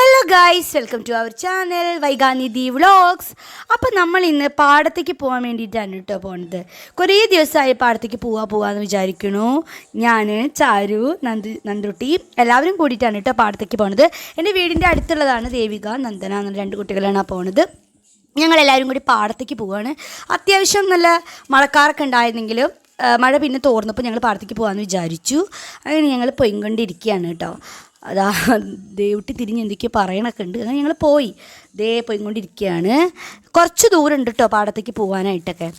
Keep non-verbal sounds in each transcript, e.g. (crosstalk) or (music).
Hello guys welcome to our channel Vaiganidhi vlogs അപ്പോൾ നമ്മൾ ഇന്ന് പാടത്തേക്ക് പോകാൻ വേണ്ടിയിട്ടാണ് കേട്ടോ പോണത്. കുറേ ദിവസമായി പാടത്തേക്ക് പോവാ പോവാന്ന് വിചാരിക്കണു ഞാൻ ചാരു നന്ദു നന്ദുട്ടി എല്ലാവരും കൂടിയിട്ടാണ് കേട്ടോ പാടത്തേക്ക് പോണത്. എന്റെ വീടിന്റെ അടുത്തുള്ളതാണ് ദേവിക നന്ദന എന്ന രണ്ട് കുട്ടികളാണ് പോണത്. ഞങ്ങളെല്ലാവരും കൂടി പാടത്തേക്ക് പോവാണ്. അത്യാവശ്യം നല്ല മഴക്കാറൊക്കെ ഉണ്ടായിരുന്നെങ്കിലും മഴ പിന്നെ തോർന്നപ്പോൾ ഞങ്ങൾ പാടത്തേക്ക് പോകാമെന്ന് വിചാരിച്ചു. അങ്ങനെ ഞങ്ങൾ പൊയ്ക്കൊണ്ടിരിക്കുകയാണ് കേട്ടോ അതാ ദേവുട്ടി തിരിഞ്ഞ് എന്തൊക്കെയോ പറയണൊക്കെ ഉണ്ട്. അങ്ങനെ ഞങ്ങൾ പോയി. ദേ പോയിക്കൊണ്ടിരിക്കുകയാണ് കുറച്ച് ദൂരം ഉണ്ട് കേട്ടോ പാടത്തേക്ക് പോകാനായിട്ടൊക്കെ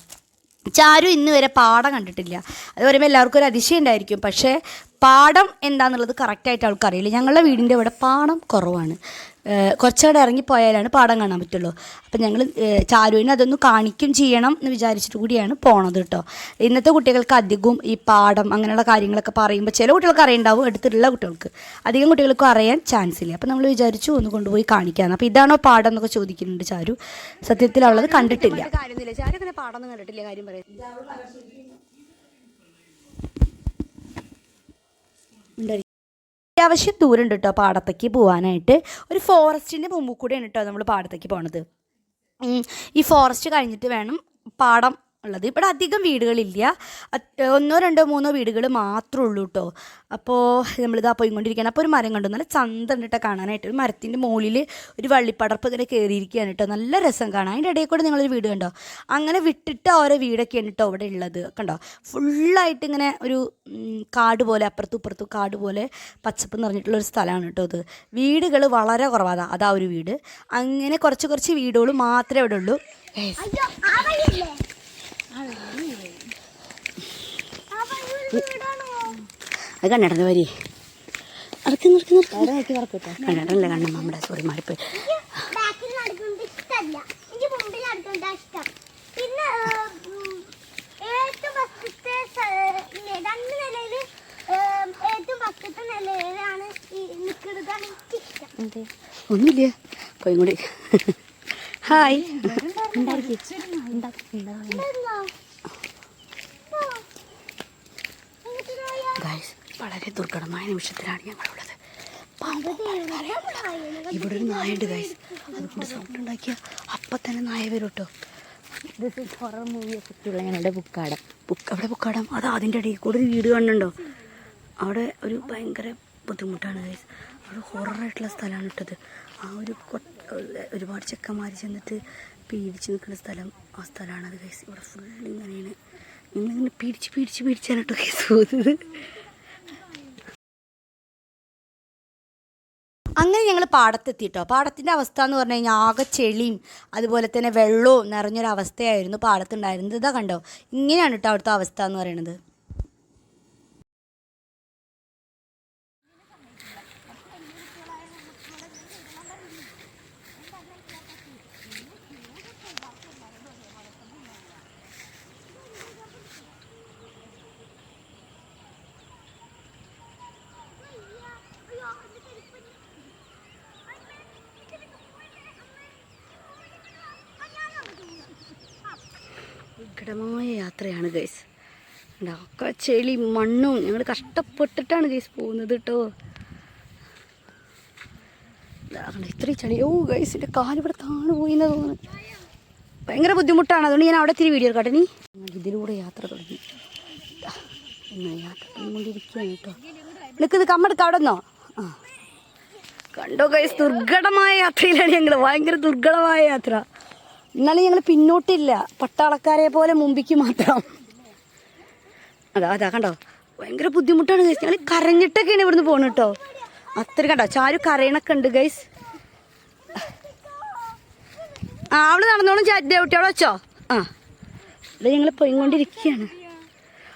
ചാരു ഇന്ന് വരെ പാടം കണ്ടിട്ടില്ല. അത് പറയുമ്പോൾ എല്ലാവർക്കും ഒരു അതിശയം ഉണ്ടായിരിക്കും. പക്ഷേ പാടം എന്താണെന്നുള്ളത് കറക്റ്റായിട്ട് ആൾക്കറിയില്ല. ഞങ്ങളുടെ വീടിന്റെ ഇവിടെ പാടം കുറവാണ്. കുറച്ചുകൂടെ ഇറങ്ങിപ്പോയാലാണ് പാടം കാണാൻ പറ്റുള്ളൂ. അപ്പം ഞങ്ങൾ ചാരുവിനെ അതൊന്ന് കാണിക്കും ചെയ്യണം എന്ന് വിചാരിച്ചിട്ട് കൂടിയാണ് പോണത് കേട്ടോ. ഇന്നത്തെ കുട്ടികൾക്ക് അധികവും ഈ പാടം അങ്ങനെയുള്ള കാര്യങ്ങളൊക്കെ പറയുമ്പോൾ ചില കുട്ടികൾക്ക് അറിയണ്ടാവും എടുത്തിട്ടുള്ള കുട്ടികൾക്ക്. അധികം കുട്ടികൾക്കും അറിയാൻ ചാൻസ് ഇല്ല. അപ്പം നമ്മൾ വിചാരിച്ചു ഒന്ന് കൊണ്ടുപോയി കാണിക്കാന്ന്. അപ്പോൾ ഇതാണോ പാടം എന്നൊക്കെ ചോദിക്കുന്നുണ്ട് ചാരു. സത്യത്തിൽ അവളത് കണ്ടിട്ടില്ല കാര്യമൊന്നുമില്ല ചാരു അങ്ങനെ പാടം കണ്ടിട്ടില്ല? കാര്യം. അത്യാവശ്യം ദൂരം ഉണ്ട് കേട്ടോ പാടത്തേക്ക് പോകാനായിട്ട് ഒരു ഫോറസ്റ്റിന്റെ മുമ്പിൽ കൂടെയാണ് കേട്ടോ നമ്മൾ പാടത്തേക്ക് പോണത്. ഈ ഫോറസ്റ്റ് കഴിഞ്ഞിട്ട് വേണം പാടം ഉള്ളത്. ഇവിടെ അധികം വീടുകളില്ല. ഒന്നോ രണ്ടോ മൂന്നോ വീടുകൾ മാത്രമേ ഉള്ളൂ കേട്ടോ അപ്പോൾ നമ്മളിതാ പോയിക്കൊണ്ടിരിക്കുകയാണ് അപ്പോൾ ഒരു മരം കണ്ടു. നല്ല ചന്ത കേട്ടോ കാണാനായിട്ട്. ഒരു മരത്തിന്റെ മുകളിൽ ഒരു വള്ളിപ്പടർപ്പ് ഇങ്ങനെ കയറിയിരിക്കുകയാണ് കേട്ടോ നല്ല രസം കാണാൻ. അതിന്റെ ഇടയിൽ കൂടെ നിങ്ങളൊരു വീട് കണ്ടോ? അങ്ങനെ വിട്ടിട്ട് ഓരോ വീടൊക്കെയാണ് കേട്ടോ അവിടെ ഉള്ളത്. കണ്ടോ? ഫുള്ളായിട്ട് ഇങ്ങനെ ഒരു കാട് പോലെ അപ്പുറത്തും ഇപ്പുറത്തും കാട് പോലെ പച്ചപ്പ് നിറഞ്ഞിട്ടുള്ള ഒരു സ്ഥലമാണ് കേട്ടോ അത് വീടുകൾ വളരെ കുറവാണ്. അതാ ഒരു വീട്. അങ്ങനെ കുറച്ച് കുറച്ച് വീടുകൾ മാത്രമേ ഇവിടെ ഉള്ളൂ. അത് കണ്ടിടന്ന് വരി. അറക്കി നിർത്തി നിർത്തി കണ്ടിട്ടല്ലേ കണ്ണമ്മ നമ്മുടെ സോറി മാറിപ്പോയി. ഒന്നുമില്ല. പോയി കൂടി. ഹായ് ഗൈസ് വളരെ ദുർഘടമായ നിമിഷത്തിലാണ് ഞങ്ങളുള്ളത്. ഇവിടെ ഒരു നായുണ്ട് ഗൈസ് അതുകൊണ്ട് സൗണ്ട് ഉണ്ടാക്കിയ അപ്പം തന്നെ നായ വരും കേട്ടോ. ദിസ് ഇസ് ഹൊറർ മൂവിയെ ഉള്ള ഞങ്ങളുടെ ബുക്കാടം ബുക്ക് അവിടെ ബുക്കാടം അത് അതിന്റെ ഇടയിൽ കൂടെ ഒരു വീട് കാണുന്നുണ്ടോ? അവിടെ ഒരു ഭയങ്കര ബുദ്ധിമുട്ടാണ് ഗൈസ് അവിടെ ഹൊററായിട്ടുള്ള സ്ഥലമാണ് ഇട്ടത് ആ ഒരു ഒരുപാട് ചെക്കന്മാർ ചെന്നിട്ട് പീഡിച്ച് നിൽക്കുന്ന സ്ഥലം ആ സ്ഥലമാണത് കേസ് ഇവിടെ ഫുൾ ഇങ്ങനെയാണ്. നിങ്ങളിങ്ങനെ പീഡിച്ച് പീഡിച്ച് പീഡിച്ചാണ് കേട്ടോ കേസ് പോകുന്നത്. അങ്ങനെ ഞങ്ങൾ പാടത്തെത്തിട്ടോ പാടത്തിന്റെ അവസ്ഥ എന്ന് പറഞ്ഞു കഴിഞ്ഞാൽ ആകെ ചെളിയും അതുപോലെ തന്നെ വെള്ളവും നിറഞ്ഞൊരവസ്ഥയായിരുന്നു പാടത്തുണ്ടായിരുന്നത്. ഇതാ കണ്ടോ? ഇങ്ങനെയാണ് കേട്ടോ അവിടുത്തെ അവസ്ഥ എന്ന് പറയുന്നത്. ദുർഘടമായ യാത്രയാണ് ഗൈസ്. ഒക്കെ ചെളി മണ്ണും ഞങ്ങൾ കഷ്ടപ്പെട്ടിട്ടാണ് ഗൈസ് പോകുന്നത് കേട്ടോ ഇത്രയും ചളി. ഓ ഗൈസ് എന്റെ കാലിവിടെ താണു പോയി എന്ന് തോന്നുന്നു. ഭയങ്കര ബുദ്ധിമുട്ടാണ്. അതുകൊണ്ട് ഞാൻ അവിടെ തിരി വീഡിയോ എടുക്കട്ടെ. നീ ഇതിലൂടെ യാത്ര തുടങ്ങി. ഇന്ന് യാത്ര കൊണ്ടിരിക്കുകയാണ് കേട്ടോ നിൽക്കുന്നത് കമ്മെടുക്ക അവിടെ നിന്നോ? ആ. കണ്ടോ ഗൈസ് ദുർഘടമായ യാത്രയിലാണ് ഞങ്ങൾ ഭയങ്കര ദുർഘടമായ യാത്ര. എന്നാലും ഞങ്ങൾ പിന്നോട്ടില്ല. പട്ടാളക്കാരെ പോലെ മുമ്പിക്ക് മാത്രം. അതാ അതാ കണ്ടോ? ഭയങ്കര ബുദ്ധിമുട്ടാണ് ഗൈസ് ഞങ്ങൾ കരഞ്ഞിട്ടൊക്കെയാണ് ഇവിടുന്ന് പോകുന്നത് കേട്ടോ. അത്ര കണ്ടോ? ചാരു കരയണൊക്കെ ഉണ്ട് ഗൈസ് ആ അവൾ നടന്നോളും ദേവട്ടി അവിടെ വെച്ചോ? ആ. ഇവിടെ ഞങ്ങൾ പോയിക്കൊണ്ടിരിക്കുകയാണ്.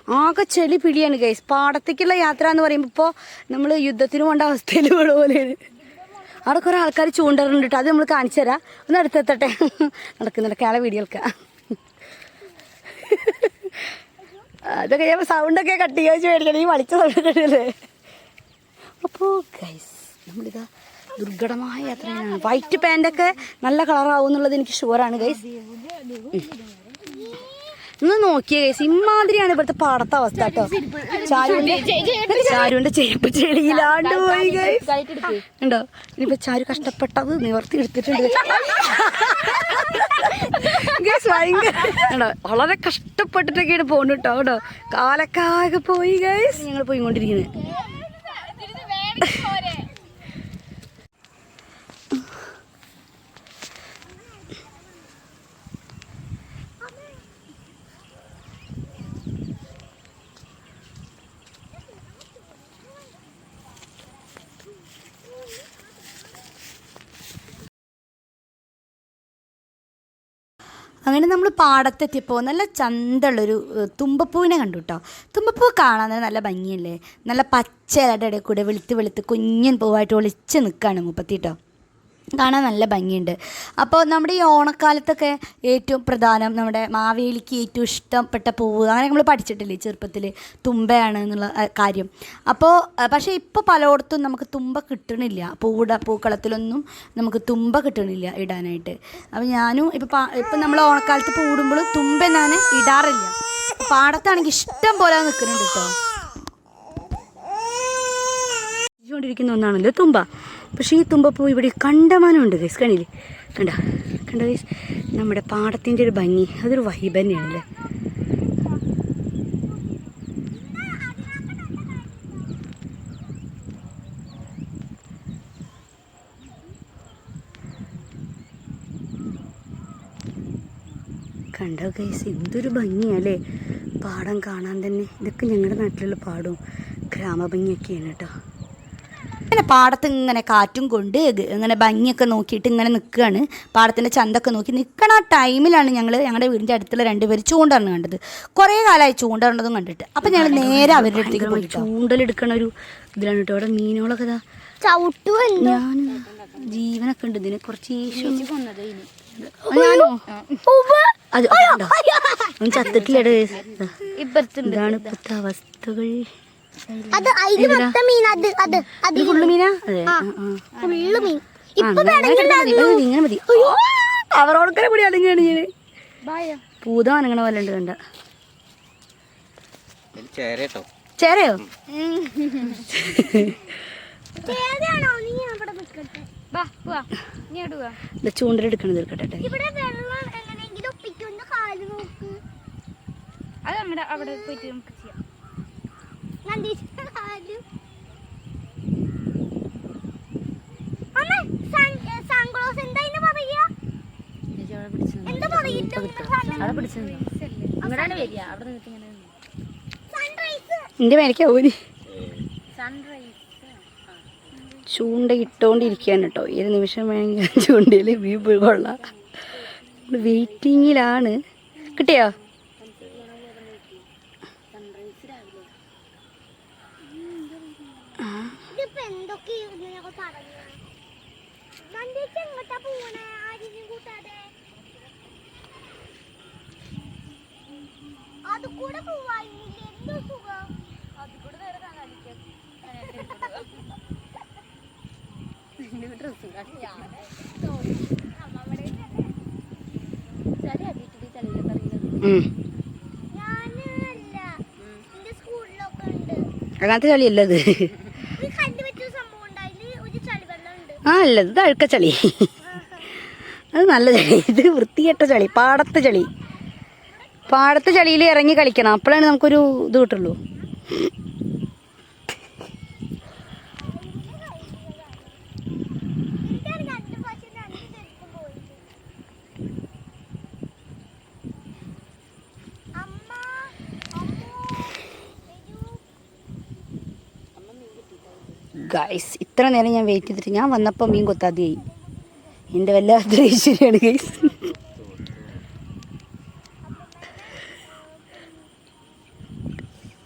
ആകെ ചെളി പിടിയാണ് ഗൈസ് പാടത്തേക്കുള്ള യാത്ര എന്ന് പറയുമ്പോൾ ഇപ്പോൾ നമ്മൾ യുദ്ധത്തിന് പോകേണ്ട അവസ്ഥയിൽ പോലെയാണ്. അവിടെ കുറേ ആൾക്കാർ ചൂണ്ടറുണ്ട് കേട്ടോ അത് നമ്മൾ കാണിച്ചു തരാം. ഒന്ന് അടുത്തെത്തട്ടെ. നടക്കുന്ന ആളെ വീഡിയോ എടുക്കാം അതൊക്കെ ഞാൻ സൗണ്ടൊക്കെ കട്ട് ചെയ്യാൻ മേടിക്കണം ഈ വളിച്ച സൗണ്ട് കണ്ടില്ലേ അപ്പോൾ ഗൈസ് നമ്മളിതാ ദുർഘടമായ യാത്രയാണ് വൈറ്റ് പാന്റൊക്കെ നല്ല കളറാവും എന്നുള്ളത് എനിക്ക് ഷുവറാണ് ഗൈസ് ഒന്ന് നോക്കിയേ ഇമാതിരിയാണ് ഇവിടുത്തെ പാടത്തെ അവസ്ഥ കേട്ടോ. ചാരുവിന്റെ ചാരുവിന്റെ ചെരുപ്പ് ചെളിയിലാണ്ട് പോയി ഉണ്ടോ? ഇനിയിപ്പോ ചാരു കഷ്ടപ്പെട്ടത് നിവർത്തി എടുത്തിട്ടുണ്ട്. വളരെ കഷ്ടപ്പെട്ടിട്ടൊക്കെയാണ് പോണ്ട് കേട്ടോ. കേട്ടോ കാലക്കാകെ പോയി ഗൈസ് ഞങ്ങൾ പോയിക്കൊണ്ടിരിക്കുന്നത് അങ്ങനെ നമ്മൾ പാടത്തെത്തിയപ്പോൾ നല്ല ചന്തമുള്ളൊരു തുമ്പപ്പൂവിനെ കണ്ടു കേട്ടോ തുമ്പപ്പൂ കാണാൻ നല്ല ഭംഗിയല്ലേ? നല്ല പച്ച ഇലയുടെ ഇടയിൽ കൂടെ വെളുത്ത് വെളുത്ത് കുഞ്ഞൻ പൂവായിട്ട് ഒളിച്ച് നിൽക്കുകയാണ് മുപ്പത്തി കേട്ടോ കാണാൻ നല്ല ഭംഗിയുണ്ട്. അപ്പോൾ നമ്മുടെ ഈ ഓണക്കാലത്തൊക്കെ ഏറ്റവും പ്രധാനം നമ്മുടെ മാവേലിക്ക് ഏറ്റവും ഇഷ്ടപ്പെട്ട പൂവ് അങ്ങനെ നമ്മൾ പഠിച്ചിട്ടില്ലേ ചെറുപ്പത്തിൽ തുമ്പയാണ് എന്നുള്ള കാര്യം. അപ്പോൾ പക്ഷേ ഇപ്പോൾ പലയിടത്തും നമുക്ക് തുമ്പ കിട്ടണില്ല. പൂവിട പൂക്കളത്തിലൊന്നും നമുക്ക് തുമ്പ കിട്ടണില്ല ഇടാനായിട്ട്. അപ്പോൾ ഞാനും ഇപ്പോൾ ഇപ്പം നമ്മൾ ഓണക്കാലത്ത് പൂടുമ്പോഴും തുമ്പ ഞാൻ ഇടാറില്ല. പാടത്താണെങ്കിൽ ഇഷ്ടം പോലെ നിൽക്കുന്നുണ്ട് കേട്ടോ ഒന്നാണല്ലോ തുമ്പ. പക്ഷേ ഈ തുമ്പപ്പൂ ഇവിടെ കണ്ടമാനമുണ്ട് ഗൈസ് കണ്ടില്ലേ? കണ്ട? കണ്ട ഗൈസ്? നമ്മുടെ പാടത്തിന്റെ ഒരു ഭംഗി അതൊരു വൈബ് തന്നെയാണല്ലേ? കണ്ടോ ഗൈസ്? എന്തൊരു ഭംഗിയല്ലേ പാടം കാണാൻ തന്നെ. ഇതൊക്കെ ഞങ്ങളുടെ നാട്ടിലുള്ള പാടവും ഗ്രാമഭംഗിയൊക്കെയാണ് കേട്ടോ. ഇങ്ങനെ പാടത്ത് ഇങ്ങനെ കാറ്റും കൊണ്ട് ഇങ്ങനെ ഭംഗിയൊക്കെ നോക്കിയിട്ട് ഇങ്ങനെ നിൽക്കുകയാണ് പാടത്തിന്റെ ചന്തൊക്കെ നോക്കി നിൽക്കണ ആ ടൈമിലാണ് ഞങ്ങൾ ഞങ്ങളുടെ വീടിന്റെ അടുത്തുള്ള രണ്ടുപേർ ചൂണ്ടറിന് കണ്ടത്. കുറേ കാലമായി ചൂണ്ടറിഞ്ഞതും കണ്ടിട്ട്. അപ്പം ഞങ്ങൾ നേരെ അവരുടെ അടുത്തേക്ക് പോയി ചൂണ്ടലെടുക്കണ ഒരു ഇതിലാണ് കേട്ടോ അവിടെ മീനുകളൊക്കെ ഞാൻ ജീവനൊക്കെ ഉണ്ട്. ഇതിനെ കുറച്ച് ഞാനോ? അത് ചത്തിട്ടില്ലേ ഇതാണ് ഇപ്പോഴത്തെ അവസ്ഥകൾ. അത് അതിൽ മൊത്തം മീൻ അത് അത് അത് ഫുള്ള് മീനാ. ഫുള്ള് മീൻ. മതി. ഇങ്ങനെ അവരോടൊക്കെ കൂടി അടങ്ങിയാണ് ഞാൻ പൂത അനങ്ങണ പോലെ ഉണ്ട് കണ്ട. ചേരയോ? ചൂണ്ടലെടുക്കണത് എടുക്കട്ടെ. ഇവിടെ വെള്ളം എങ്ങനെയെങ്കിലും ഒപ്പിക്കുന്ന കാൽ നോക്ക്. അത് അവിടെ പോയിട്ട് നമുക്ക് എന്റെ മേലേക്ക് ഊരി സൺറൈസ്. ചൂണ്ട ഇട്ടുകൊണ്ടിരിക്കുകയാണ് കേട്ടോ ഏത് നിമിഷം വേണമെങ്കിൽ ചൂണ്ടയിൽ വ്യൂ പോയി കൊള്ളാം. വെയിറ്റിങ്ങിലാണ് കിട്ടിയോ ഇതിപ്പോ എന്തൊക്കെ ഇങ്ങനെയൊക്കെ പറഞ്ഞു നന്ദീച്ച് എങ്ങോട്ടാ പോണേ ആരെയും കൂട്ടാതെ അത് കൂടെ പോവായിരുന്നില്ല എന്തോ സുഖം അത് കൂടെ നേരെ ഉം. ഞാൻ അല്ല എന്റെ സ്കൂളിലൊക്കെ ഉണ്ട് അങ്ങനത്തെ ചളിയല്ല ഇത് ഒരു കല്ല് വെച്ച സംഭവം ഒരു ചളിവെള്ളം ഉണ്ട് ആ അല്ല ഇത് അഴുക്ക ചളി. അത് നല്ല ചളി. ഇത് വൃത്തികെട്ട ചളി. പാടത്തെ ചളി. പാടത്തെ ചളിയിൽ ഇറങ്ങി കളിക്കണം. അപ്പോഴാണ് നമുക്കൊരു ഇത് കിട്ടുള്ളൂ എനിക്കാണ് രണ്ട് പ്രാവശ്യം രണ്ട് ചെരുപ്പും പോയിട്ട് അമ്മ അമ്മോ വരൂ. ഗൈസ് ഇത്ര നേരം ഞാൻ വെയിറ്റ് ചെയ്തിട്ട് ഞാൻ വന്നപ്പോൾ മീൻ കൊത്താതെയായി. എന്റെ വല്ലാത്തൊരു ഐശ്വര്യമാണ് ഗൈസ്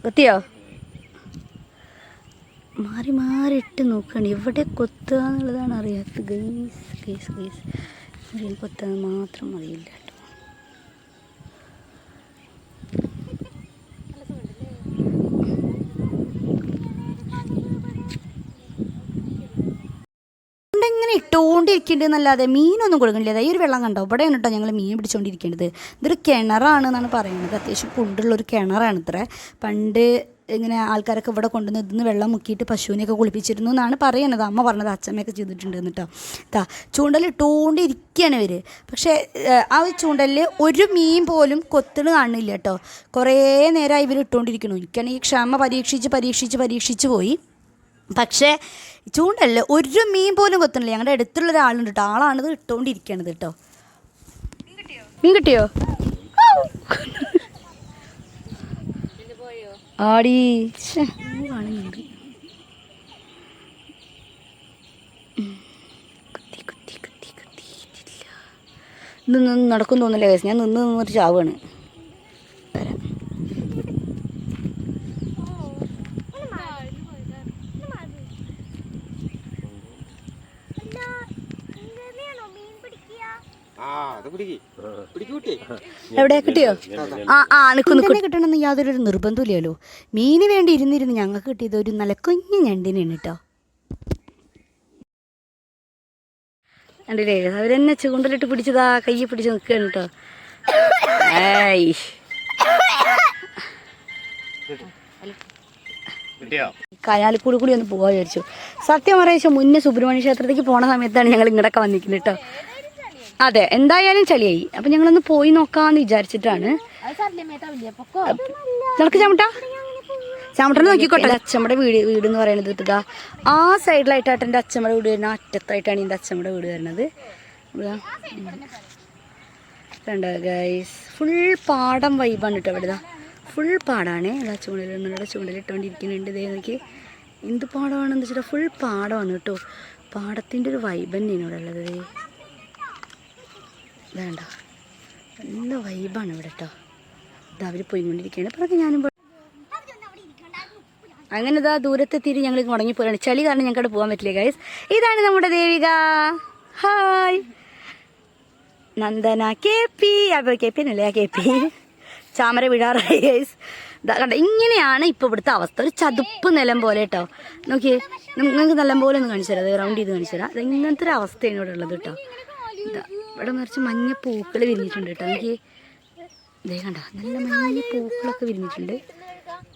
കൊത്തിയോ? മാറി മാറി ഇട്ട് നോക്കുകയാണ് എവിടെ കൊത്തുക എന്നുള്ളതാണ് അറിയാത്തത്. ഗൈസ് ഗൈസ് ഗൈസ് കൊത്താൻ മാത്രം അറിയില്ല. കേട്ടോ തോണ്ടിരിക്കുന്നുണ്ട് മീനൊന്നും കൊടുക്കണില്ല. ഈ ഒരു വെള്ളം കണ്ടോ? ഇവിടെയാണ് കേട്ടോ ഞങ്ങൾ മീൻ പിടിച്ചുകൊണ്ടിരിക്കേണ്ടത് ഇതൊരു കിണറാണ് എന്നാണ് പറയുന്നത്. അത്യാവശ്യം കൊണ്ടുള്ളൊരു കിണറാണ് ഇത്ര പണ്ട് ഇങ്ങനെ ആൾക്കാരൊക്കെ ഇവിടെ കൊണ്ടുവന്ന് ഇതിന്ന് വെള്ളം മുക്കിയിട്ട് പശുവിനെയൊക്കെ കുളിപ്പിച്ചിരുന്നു എന്നാണ് പറയുന്നത്. അമ്മ പറഞ്ഞത് അച്ഛമ്മയൊക്കെ ചെയ്തിട്ടുണ്ട് എന്നിട്ടോ താ ചൂണ്ടലിട്ടുകൊണ്ടിരിക്കുകയാണ് ഇവർ പക്ഷേ ആ ചൂണ്ടലിൽ ഒരു മീൻ പോലും കൊത്തണ് കാണുന്നില്ല കേട്ടോ. കുറേ നേരമായി ഇവർ ഇട്ടുകൊണ്ടിരിക്കുന്നു എനിക്കാണെങ്കിൽ ക്ഷമ പരീക്ഷിച്ച് പരീക്ഷിച്ച് പരീക്ഷിച്ച് പോയി. പക്ഷേ ചൂണ്ടല്ല ഒരു മീൻ പോലും കൊത്തണില്ല ഞങ്ങളുടെ അടുത്തുള്ള ഒരാളുണ്ട് കേട്ടോ ആളാണിത് ഇട്ടുകൊണ്ടിരിക്കണത് കേട്ടോ മീൻ കിട്ടിയോ? ആടി. കാണുന്നുണ്ട് നടക്കും തോന്നില്ല കേസ് ഞാൻ നിന്ന് നിന്നൊരു ചാവാണ് വരാം അല്ല ഇങ്ങനെയാണോ മീൻ പിടിക്കുക ആ അത് പിടിക്ക് പിടിക്ക് കുട്ടി എവിടെ കിട്ടിയോ? ആ ആ കിട്ടണമെന്ന് യാതൊരു ഒരു നിർബന്ധമില്ലല്ലോ മീന് വേണ്ടി ഇരുന്നിരുന്ന് ഞങ്ങൾക്ക് കിട്ടിയത് ഒരു നല്ല കുഞ്ഞു ഞണ്ടിനാണ് കേട്ടോ. കണ്ടില്ലേ? അവരെന്നെ ചൂണ്ടലിട്ട് പിടിച്ചതാ കയ്യിൽ പിടിച്ച് നിൽക്കുകയാണ് കേട്ടോ. ഏയ്. കിട്ടിയോ? കനാലിക്കൂടി കൂടി ഒന്ന് പോകാൻ വിചാരിച്ചു. സത്യം പറയാ മുന്നേ സുബ്രഹ്മണ്യ ക്ഷേത്രത്തിലേക്ക് പോണ സമയത്താണ് ഞങ്ങൾ ഇങ്ങോട്ടൊക്കെ വന്നിരിക്കുന്നത് കേട്ടോ. അതെ എന്തായാലും ചളിയായി. അപ്പം ഞങ്ങളൊന്ന് പോയി നോക്കാന്ന് വിചാരിച്ചിട്ടാണ്. അത് നിനക്ക് ചമട്ട? ചമട്ടനെ നോക്കിക്കോട്ടെ. അച്ഛമ്മയുടെ വീട് വീട് എന്ന് പറയുന്നത് ഇതാ ആ സൈഡിലായിട്ടാണ് എന്റെ അച്ഛമ്മയുടെ വീട് വരുന്നത്. അറ്റത്തായിട്ടാണ് എന്റെ അച്ഛമ്മയുടെ വീട് വരുന്നത്. കണ്ടോ ഗൈസ് ഫുൾ പാടം വൈബാണ് കേട്ടോ അവിടെ ഇതാ ഫുൾ പാടാണ്. ഇതാ ചൂണ്ടലിടുന്നുണ്ട് ചൂണ്ടലിട്ടുകൊണ്ടിരിക്കുന്നുണ്ട് ഇതേ നോക്കി. എന്ത് പാടമാണെന്ന് വെച്ചിട്ടാ ഫുൾ പാടമാണ് കേട്ടോ. പാടത്തിന്റെ ഒരു വൈബ് തന്നെയാണ് ഇവിടെ ഉള്ളത്. വേണ്ട. നല്ല വൈബാണ് ഇവിടെ കേട്ടോ ഇത് അവർ പോയിക്കൊണ്ടിരിക്കുകയാണ്. പറഞ്ഞു ഞാനും. അങ്ങനെ ഇതാ ദൂരത്തെത്തിയിട്ട് ഞങ്ങൾ മുടങ്ങി പോരാണ് ചളി കാരണം ഞങ്ങൾക്ക് പോകാൻ പറ്റില്ല ഗൈസ് ഇതാണ് നമ്മുടെ Devika. Hi Nandana K P. അപ്പോൾ കെ പി അല്ലേ? K P. ചാമര വിടാറായി ഗൈസ് കണ്ട ഇങ്ങനെയാണ് ഇപ്പോൾ ഇവിടുത്തെ അവസ്ഥ. ഒരു ചതുപ്പ് നിലം പോലെ കേട്ടോ നോക്കിയേ നിങ്ങൾക്ക് നിലം പോലെ ഒന്ന് കാണിച്ചു തരാം. റൗണ്ട് ചെയ്ത് കാണിച്ചു തരാം. അത് ഇങ്ങനത്തെ ഒരു അവസ്ഥയാണ് ഇവിടെ ഉള്ളത് കേട്ടോ ഇവിടെ നിറച്ച് മഞ്ഞ പൂക്കൾ വിരിഞ്ഞിട്ടുണ്ട് കേട്ടോ. എനിക്ക് ഇതേ കണ്ട നല്ല മഞ്ഞ പൂക്കളൊക്കെ വിരിഞ്ഞിട്ടുണ്ട്.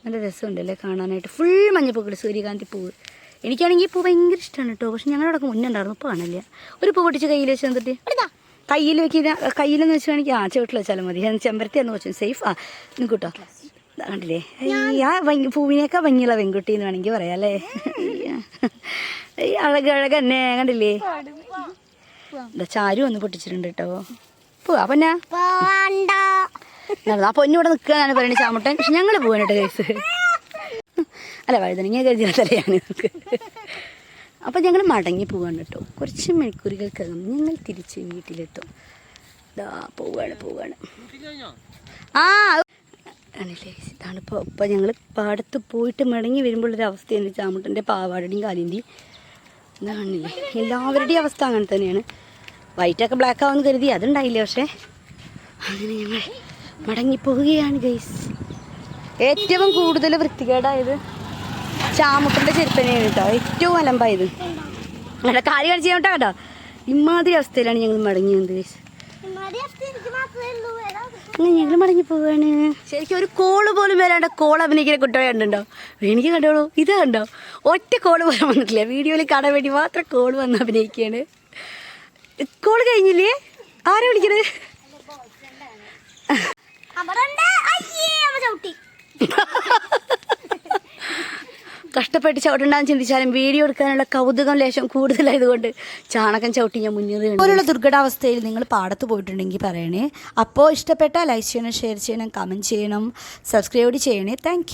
നല്ല രസമുണ്ടല്ലേ കാണാനായിട്ട്. ഫുൾ മഞ്ഞപ്പൂക്കൾ സൂര്യകാന്തി പൂവ്. എനിക്കാണെങ്കിൽ ഈ പൂ ഭയങ്കര ഇഷ്ടമാണ് കേട്ടോ. പക്ഷെ ഞങ്ങളുടെ അവിടെ മുന്നേ ഉണ്ടായിരുന്നു ഇപ്പോൾ കാണില്ല. ഒരു പൂ പൊട്ടിച്ച് കയ്യിൽ വെച്ച് തന്നിട്ട് കയ്യിൽ വെക്കി കയ്യിലെന്ന് വെച്ചാണെങ്കിൽ ആ ചുവട്ടിൽ വെച്ചാലും മതി. ഞാൻ ചെമ്പരത്തി എന്ന് വെച്ചു സേഫ് ആ. നിൽക്കൂട്ടോ കണ്ടില്ലേ? ആ പൂവിനേക്കാൾ ഭംഗിയുള്ള പെൺകുട്ടി എന്ന് വേണമെങ്കിൽ പറയാം അല്ലേ? ഈ അഴക് അഴക് കണ്ടില്ലേ? ചാരു ഒന്ന് പൊട്ടിച്ചിട്ടുണ്ട് കേട്ടോ. പോവാ പൊന്നാ. പൊന്നു ഇവിടെ ആ നിൽക്കുകയാണ് പറയുന്നത് ചാമുട്ടൻ. പക്ഷെ ഞങ്ങൾ പോവാനായിട്ട് കേസ് അല്ല വഴുതനങ്ങ കരുതിയാലേ ഞാൻ നമുക്ക്. അപ്പോൾ ഞങ്ങൾ മടങ്ങി പോവാണ് കേട്ടോ. കുറച്ച് മണിക്കൂറുകൾക്കകം ഞങ്ങൾ തിരിച്ച് വീട്ടിലെത്തും. ഇതാ പോവാണ് പോവാണ്. ആ ആണല്ലേ ഇതാണ് ഇപ്പോൾ ഇപ്പം ഞങ്ങൾ പാടത്ത് പോയിട്ട് മടങ്ങി വരുമ്പോഴുള്ളൊരു അവസ്ഥയാണ് ചാമുട്ടന്റെ പാവാടടിയും കാലിന്റെയും എന്താ കാണില്ലേ എല്ലാവരുടെയും അവസ്ഥ അങ്ങനെ തന്നെയാണ്. വൈറ്റൊക്കെ ബ്ലാക്ക് ആവുമെന്ന് കരുതി അതുണ്ടായില്ല പക്ഷേ? അങ്ങനെ ഞങ്ങൾ മടങ്ങിപ്പോവുകയാണ് ഗൈസ് ഏറ്റവും കൂടുതൽ വൃത്തികേടായത് ചാമുട്ടന്റെ ചെരുപ്പനെയാണ് കേട്ടോ. ഏറ്റവും അലമ്പായത്. അങ്ങനെ കാര്യം കാണിച്ച് കേട്ടോ കേട്ടോ ഇമാതിരി അവസ്ഥയിലാണ് ഞങ്ങൾ മടങ്ങിയത് ഗൈസ് ഞങ്ങൾ മടങ്ങി പോവാണ്. ശരിക്കും ഒരു കോൾ പോലും വരാണ്ട് കോൾ അഭിനയിക്കുന്ന കുട്ടികളെ കണ്ടുണ്ടോ എനിക്ക് കണ്ടോളൂ ഇത് കണ്ടോ? ഒറ്റ കോൾ പോലും വന്നിട്ടില്ല. വീഡിയോയിൽ കാണാൻ വേണ്ടി മാത്രം കോൾ വന്ന് അഭിനയിക്കുകയാണ്. കോൾ കഴിഞ്ഞില്ലേ? ആരാ വിളിക്കണത് അവിടെ ഉണ്ട് അയ്യേ അമ്മ ചവിട്ടി. (laughs) കഷ്ടപ്പെട്ട് ചവിട്ടണ്ടാന്ന് ചിന്തിച്ചാലും വീഡിയോ എടുക്കാനുള്ള കൗതുകം ലേശം കൂടുതലായതുകൊണ്ട് ചാണകം ചവിട്ടി ഞാൻ മുന്നേറി പോലുള്ള ദുർഘടാവസ്ഥയിൽ നിങ്ങൾ പാടത്ത് പോയിട്ടുണ്ടെങ്കിൽ പറയണേ. അപ്പോൾ ഇഷ്ടപ്പെട്ട ലൈക്ക് ചെയ്യണം ഷെയർ ചെയ്യണം കമന്റ് ചെയ്യണം സബ്സ്ക്രൈബ് ചെയ്യണേ. താങ്ക്